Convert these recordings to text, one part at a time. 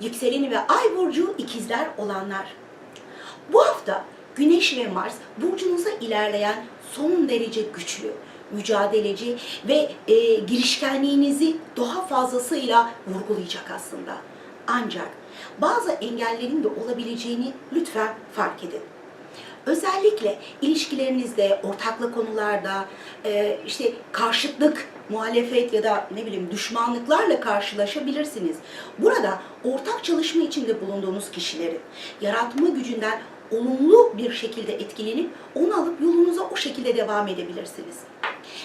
yükseleni ve ay burcu ikizler olanlar. Bu hafta Güneş ve Mars burcunuza ilerleyen son derece güçlü, mücadeleci ve e, girişkenliğinizi daha fazlasıyla vurgulayacak aslında. Ancak bazı engellerin de olabileceğini lütfen fark edin. Özellikle ilişkilerinizde, ortaklı konularda, e, işte karşıtlık, muhalefet ya da ne bileyim düşmanlıklarla karşılaşabilirsiniz. Burada ortak çalışma içinde bulunduğunuz kişilerin yaratma gücünden olumlu bir şekilde etkilenip onu alıp yolunuza o şekilde devam edebilirsiniz.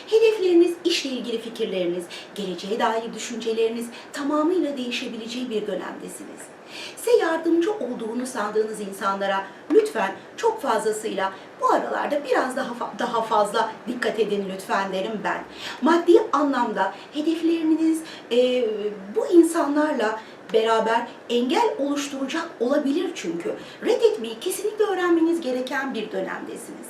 Hedefleriniz, işle ilgili fikirleriniz, geleceğe dair düşünceleriniz tamamıyla değişebileceği bir dönemdesiniz. Size yardımcı olduğunu sandığınız insanlara lütfen çok fazlasıyla bu aralarda biraz daha daha fazla dikkat edin lütfen derim ben. Maddi anlamda hedefleriniz e, bu insanlarla beraber engel oluşturacak olabilir çünkü. Reddetmeyi kesinlikle öğrenmeniz gereken bir dönemdesiniz.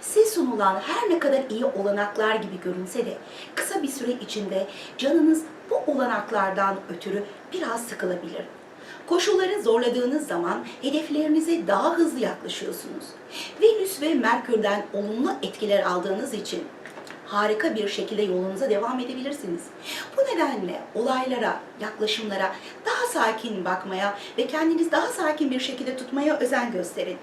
Size sunulan her ne kadar iyi olanaklar gibi görünse de kısa bir süre içinde canınız bu olanaklardan ötürü biraz sıkılabilir. Koşulları zorladığınız zaman hedeflerinize daha hızlı yaklaşıyorsunuz. Venüs ve Merkür'den olumlu etkiler aldığınız için harika bir şekilde yolunuza devam edebilirsiniz. Bu nedenle olaylara, yaklaşımlara daha sakin bakmaya ve kendiniz daha sakin bir şekilde tutmaya özen gösterin.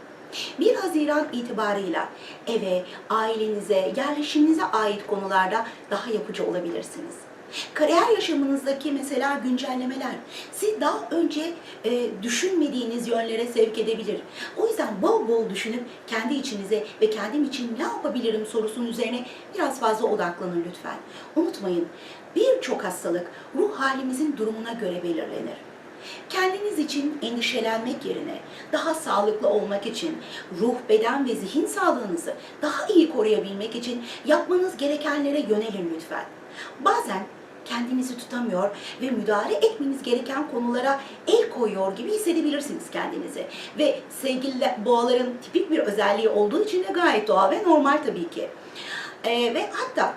1 Haziran itibarıyla eve, ailenize, yerleşiminize ait konularda daha yapıcı olabilirsiniz. Kariyer yaşamınızdaki mesela güncellemeler sizi daha önce e, düşünmediğiniz yönlere sevk edebilir. O yüzden bol bol düşünüp kendi içinize ve kendim için ne yapabilirim sorusunun üzerine biraz fazla odaklanın lütfen. Unutmayın birçok hastalık ruh halimizin durumuna göre belirlenir. Kendiniz için endişelenmek yerine daha sağlıklı olmak için, ruh, beden ve zihin sağlığınızı daha iyi koruyabilmek için yapmanız gerekenlere yönelin lütfen. Bazen kendinizi tutamıyor ve müdahale etmeniz gereken konulara el koyuyor gibi hissedebilirsiniz kendinizi. Ve sevgili boğaların tipik bir özelliği olduğu için de gayet doğal ve normal tabii ki. Ee, ve hatta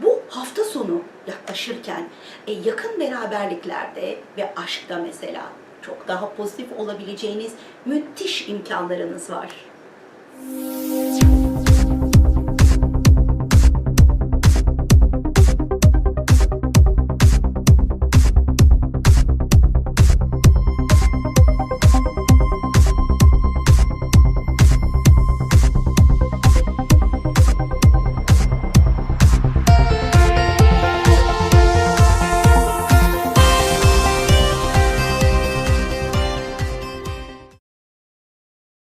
bu hafta sonu yaklaşırken e, yakın beraberliklerde ve aşkta mesela çok daha pozitif olabileceğiniz müthiş imkanlarınız var.